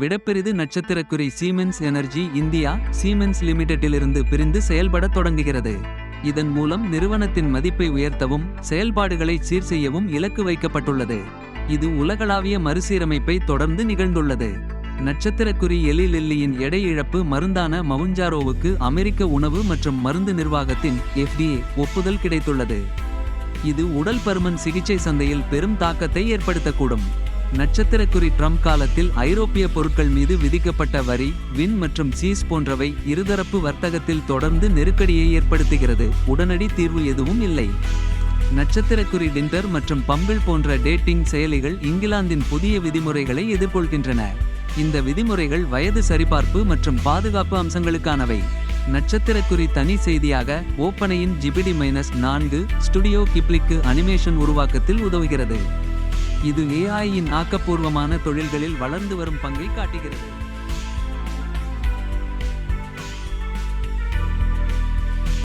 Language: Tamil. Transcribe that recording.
விடப்பெரிது நட்சத்திரக்குறி சீமென்ஸ் எனர்ஜி இந்தியா சீமென்ஸ் லிமிடெட்டிலிருந்து பிரிந்து செயல்படத் தொடங்குகிறது. இதன் மூலம் நிறுவனத்தின் மதிப்பை உயர்த்தவும் செயல்பாடுகளை சீர் செய்யவும் இலக்கு வைக்கப்பட்டுள்ளது. இது உலகளாவிய மறுசீரமைப்பை தொடர்ந்து நிகழ்ந்துள்ளது. நட்சத்திரக்குறி எலி லில்லியின் எடை இழப்பு மருந்தான மவுஞ்சாரோவுக்கு அமெரிக்க உணவு மற்றும் மருந்து நிர்வாகத்தின் எஃப்டிஏ ஒப்புதல் கிடைத்துள்ளது. இது உடல் பருமன் சிகிச்சை சந்தையில் பெரும் தாக்கத்தை ஏற்படுத்தக்கூடும். நட்சத்திரக்குறி ட்ரம்ப் காலத்தில் ஐரோப்பிய பொருட்கள் மீது விதிக்கப்பட்ட வரி வின் மற்றும் சீஸ் போன்றவை இருதரப்பு வர்த்தகத்தில் தொடர்ந்து நெருக்கடியை ஏற்படுத்துகிறது. உடனடி தீர்வு எதுவும் இல்லை. நட்சத்திரக்குறி டிண்டர் மற்றும் பம்பிள் போன்ற டேட்டிங் செயலிகள் இங்கிலாந்தின் புதிய விதிமுறைகளை எதிர்கொள்கின்றன. இந்த விதிமுறைகள் வயது சரிபார்ப்பு மற்றும் பாதுகாப்பு அம்சங்களுக்கானவை. நட்சத்திரக்குறி தனி செய்தியாக ஓப்பனையின் ஜிபிடி மைனஸ் நான்கு ஸ்டுடியோ கிப்ளிக்கு அனிமேஷன் உருவாக்கத்தில் உதவுகிறது. இது ஏஐயின் ஆக்கப்பூர்வமான தொழில்களில் வளர்ந்து வரும் பங்கை காட்டுகிறது.